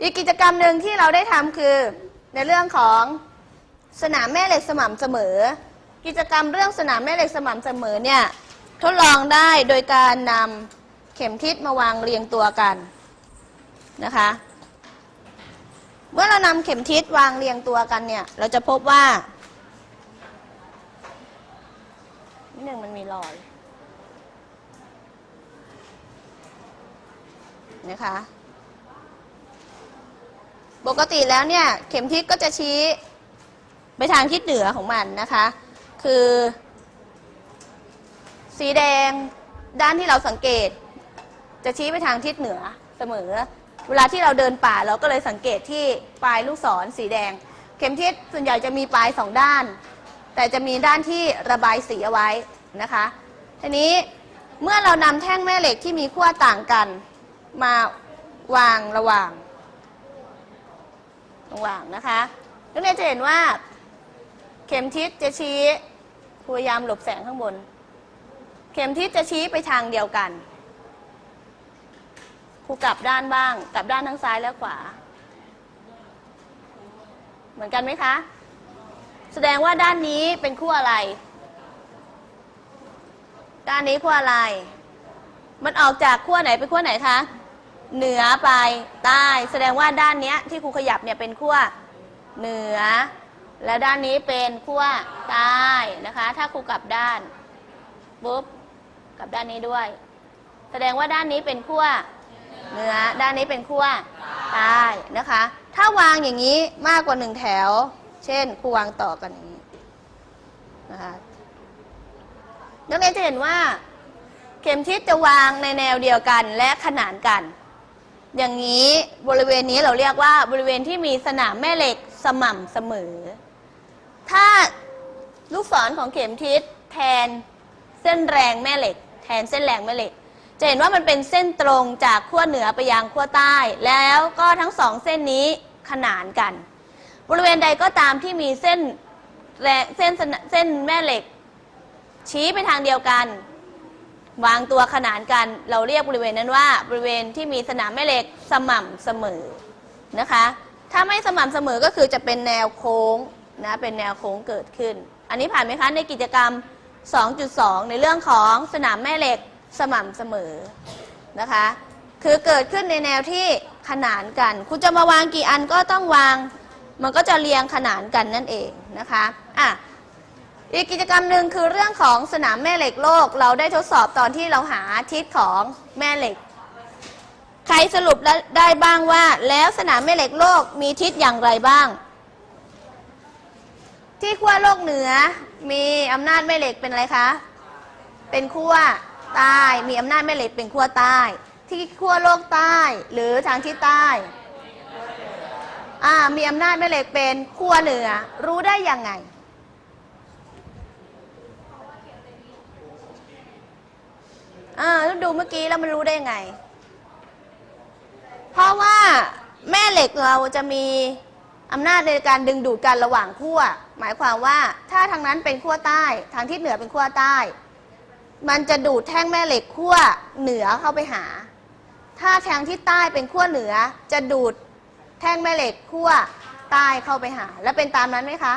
อีกกิจกรรมหนึ่งที่เราได้ทำคือในเรื่องของสนามแม่เหล็กสม่ำเสมอ กิจกรรมเรื่องสนามแม่เหล็กสม่ำเสมอเนี่ยทดลองได้โดยการนำเข็มทิศมาวางเรียงตัวกันนะคะ เมื่อเรานำเข็มทิศวางเรียงตัวกันเนี่ย เราจะพบว่านิดหนึ่งมันมีรอยนะคะ ปกติแล้วเนี่ยเข็มทิศก็จะชี้ไปทางทิศเหนือของมันนะคะ คือ สีแดงด้านที่เราสังเกต จะชี้ไปทางทิศเหนือเสมอ เวลาที่เราเดินป่าเราก็เลยสังเกตที่ปลายลูกศรสีแดง เข็มทิศส่วนใหญ่จะมีปลายสองด้าน แต่จะมีด้านที่ระบายสีเอาไว้นะคะทีนี้เมื่อเรานำแท่งแม่เหล็กที่มีขั้วต่างกัน มาวางระหว่าง ว่างนะคะนักเรียนจะเห็นว่า เข็มทิศจะชี้พยายามหลบแสงข้างบน เข็มทิศจะชี้ไปทางเดียวกันครูกลับด้านบ้าง กลับด้านทั้งซ้ายและขวา เหมือนกันไหมคะ แสดงว่าด้านนี้เป็นขั้วอะไร ด้านนี้ขั้วอะไร มันออกจากขั้วไหนไปขั้วไหนคะ เหนือไปใต้ แสดงว่าด้านเนี้ยที่ครูขยับเนี่ยเป็นขั้วเหนือ และด้านนี้เป็นขั้วใต้นะคะ ถ้าครูกลับด้านปุ๊บกลับด้านนี้ด้วย แสดงว่าด้านนี้เป็นขั้วเหนือด้านนี้เป็นขั้วใต้นะคะ ถ้าวางอย่างนี้มากกว่าหนึ่งแถว เช่นครูวางต่อกันอย่างนี้นะคะนักเรียนจะเห็นว่า เข็มทิศจะวางในแนวเดียวกันและขนานกัน อย่างนี้บริเวณนี้เราเรียกว่าบริเวณที่มีสนามแม่เหล็กสม่ำเสมอ ถ้าลูกศรของเข็มทิศแทนเส้นแรงแม่เหล็ก แทนเส้นแรงแม่เหล็ก จะเห็นว่ามันเป็นเส้นตรงจากขั้วเหนือไปยังขั้วใต้ แล้วก็ทั้งสองเส้นนี้ขนานกัน บริเวณใดก็ตามที่มีเส้นแรงเส้นสนเส้นแม่เหล็ก ชี้ไปทางเดียวกัน วางตัวขนานกัน เราเรียกบริเวณนั้นว่าบริเวณที่มีสนามแม่เหล็กสม่ำเสมอนะคะ ถ้าไม่สม่ำเสมอก็คือจะเป็นแนวโค้งนะเป็นแนวโค้งเกิดขึ้น อันนี้ผ่านไหมคะในกิจกรรม 2.2 ในเรื่องของสนามแม่เหล็กสม่ำเสมอนะคะ คือเกิดขึ้นในแนวที่ขนานกัน คุณจะมาวางกี่อันก็ต้องวาง มันก็จะเรียงขนานกันนั่นเองนะคะอะ อีกกิจกรรมหนึ่งคือเรื่องของสนามแม่เหล็กโลก เราได้ทดสอบตอนที่เราหาทิศของแม่เหล็ก ใครสรุปได้บ้างว่า แล้วสนามแม่เหล็กโลกมีทิศอย่างไรบ้าง ที่ขั้วโลกเหนือมีอำนาจแม่เหล็กเป็นอะไรคะ เป็นขั้วใต้มีอำนาจแม่เหล็กเป็นขั้วใต้ ที่ขั้วโลกใต้ หรือทางทิศใต้อ่ามีอำนาจแม่เหล็กเป็นขั้วเหนือรู้ได้ยังไง อ่าแล้วดูเมื่อกี้แล้วมันรู้ได้ยังไง เพราะว่าแม่เหล็กเราจะมีอำนาจในการดึงดูดกันระหว่างขั้ว หมายความว่าถ้าทางนั้นเป็นขั้วใต้ ทางทิศเหนือเป็นขั้วใต้ มันจะดูดแท่งแม่เหล็กขั้วเหนือเข้าไปหา ถ้าทางทิศใต้เป็นขั้วเหนือ จะดูดแท่งแม่เหล็กขั้วใต้เข้าไปหา แล้วเป็นตามนั้นไหมคะ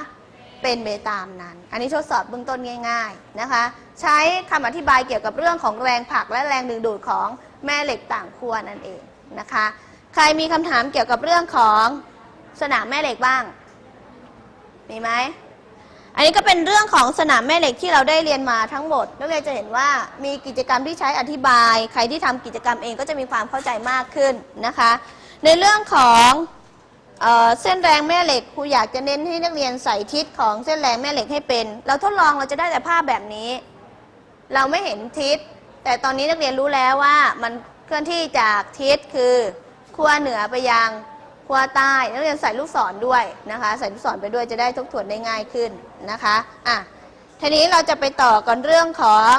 เป็นไปตามนั้น อันนี้ทดสอบเบื้องต้นง่าย ๆนะคะ ใช้คำอธิบายเกี่ยวกับเรื่องของแรงผลักและแรงดึงดูดของแม่เหล็กต่างขั้วนั่นเองนะคะ ใครมีคำถามเกี่ยวกับเรื่องของสนามแม่เหล็กบ้าง มีไหม อันนี้ก็เป็นเรื่องของสนามแม่เหล็กที่เราได้เรียนมาทั้งหมด นักเรียนจะเห็นว่ามีกิจกรรมที่ใช้อธิบาย ใครที่ทำกิจกรรมเองก็จะมีความเข้าใจมากขึ้นนะคะ ในเรื่องของ เออเส้นแรงแม่เหล็กครูอยากจะเน้นให้นักเรียนใส่ทิศของเส้นแรงแม่เหล็กให้เป็น เราทดลองเราจะได้แต่ภาพแบบนี้ เราไม่เห็นทิศ แต่ตอนนี้นักเรียนรู้แล้วว่ามันเคลื่อนที่จากทิศคือขั้วเหนือไปยังขั้วใต้นักเรียนใส่ลูกศรด้วยนะคะ ใส่ลูกศรไปด้วยจะได้ทบทวนได้ง่ายขึ้นนะคะอะทีนี้เราจะไปต่อกันเรื่องของ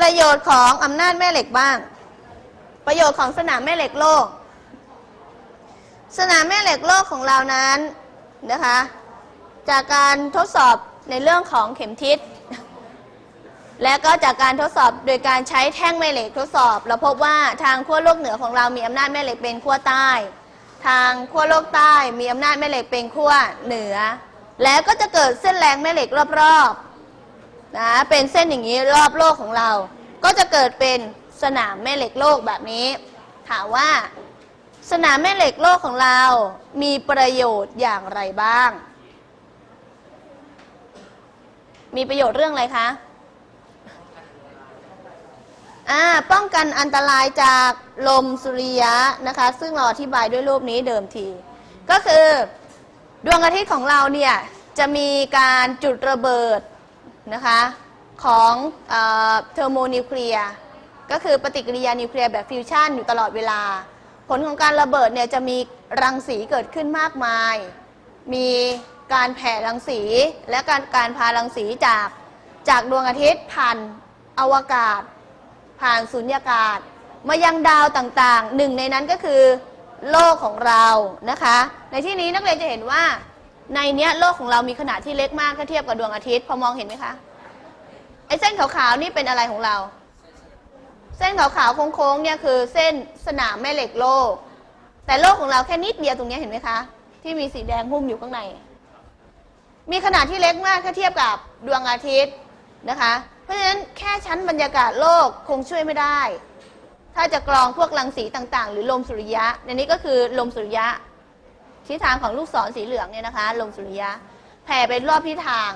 ประโยชน์ของอำนาจแม่เหล็กบ้าง ประโยชน์ของสนามแม่เหล็กโลก สนามแม่เหล็กโลกของเรานั้นนะคะ จากการทดสอบในเรื่องของเข็มทิศ และก็จากการทดสอบโดยการใช้แท่งแม่เหล็กทดสอบ เราพบว่าทางขั้วโลกเหนือของเรามีอำนาจแม่เหล็กเป็นขั้วใต้ ทางขั้วโลกใต้มีอำนาจแม่เหล็กเป็นขั้วเหนือ แล้วก็จะเกิดเส้นแรงแม่เหล็กรอบๆ นะเป็นเส้นอย่างนี้รอบโลกของเรา ก็จะเกิดเป็นสนามแม่เหล็กโลกแบบนี้ ถามว่า สนามแม่เหล็กโลกของเรา มีประโยชน์อย่างไรบ้าง มีประโยชน์เรื่องอะไรคะอ่าป้องกันอันตรายจากลมสุริยะนะคะ ซึ่งเราอธิบายด้วยรูปนี้เดิมที ก็คือดวงอาทิตย์ของเราเนี่ยจะมีการจุดระเบิด นะคะของเทอร์โมนิวเคลียร์ก็คือปฏิกิริยานิวเคลียร์แบบฟิวชันอยู่ตลอดเวลา ผลของการระเบิดเนี่ยจะมีรังสีเกิดขึ้นมากมาย มีการแผ่รังสีและการการพารังสีจากจากดวงอาทิตย์ผ่านอวกาศ ผ่านสุญญากาศ มายังดาวต่างๆ หนึ่งในนั้นก็คือโลกของเรานะคะ ในที่นี้นักเรียนจะเห็นว่า ในเนี้ยโลกของเรามีขนาดที่เล็กมากถ้าเทียบกับดวงอาทิตย์ พอมองเห็นไหมคะไอ้เส้นขาวๆนี่เป็นอะไรของเรา เส้นขาวๆโค้งๆเนี่ยคือเส้นสนามแม่เหล็กโลก แต่โลกของเราแค่นิดเดียวตรงนี้เห็นไหมคะ ที่มีสีแดงหุ้มอยู่ข้างใน มีขนาดที่เล็กมากถ้าเทียบกับดวงอาทิตย์นะคะ เพราะฉะนั้นแค่ชั้นบรรยากาศโลกคงช่วยไม่ได้ ถ้าจะกรองพวกรังสีต่างๆ หรือลมสุริยะในนี้ก็คือลมสุริยะ ทิศทางของลูกศรสีเหลืองเนี่ยนะคะ ลมสุริยะแผ่ไปรอบทิศทาง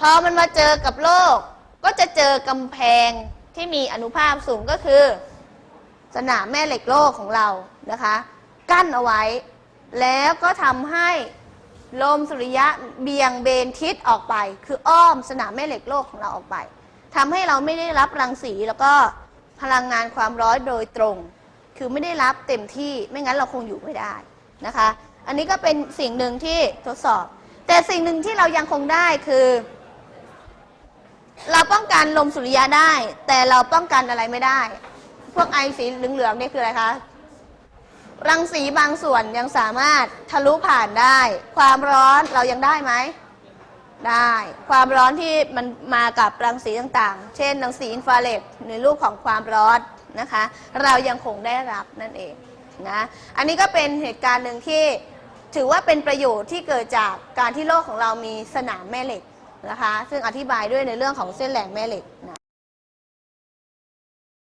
พอมันมาเจอกับโลก ก็จะเจอกำแพงที่มีอนุภาคสูงก็คือ สนามแม่เหล็กโลกของเรานะคะ กั้นเอาไว้ แล้วก็ทำให้ลมสุริยะเบี่ยงเบนทิศออกไป คืออ้อมสนามแม่เหล็กโลกของเราออกไปทำให้เราไม่ได้รับรังสีแล้วก็พลังงานความร้อนโดยตรง คือไม่ได้รับเต็มที่ไม่งั้นเราคงอยู่ไม่ได้นะคะ อันนี้ก็เป็นสิ่งหนึ่งที่ทดสอบ แต่สิ่งหนึ่งที่เรายังคงได้คือ เราป้องกันลมสุริยะได้ แต่เราป้องกันอะไรไม่ได้ พวกไอสีเหลืองๆนี่คืออะไรคะรังสีบางส่วนยังสามารถทะลุผ่านได้ ความร้อนเรายังได้ไหม ได้ ความร้อนที่มันมากับรังสีต่างๆ เช่น รังสีอินฟราเรดในรูปของความร้อนนะคะ เรายังคงได้รับนั่นเอง นะ อันนี้ก็เป็นเหตุการณ์หนึ่งที่ถือว่าเป็นประโยชน์ที่เกิดจากการที่โลกของเรามีสนามแม่เหล็กนะคะ ซึ่งอธิบายด้วยในเรื่องของเส้นแหลมแม่เหล็ก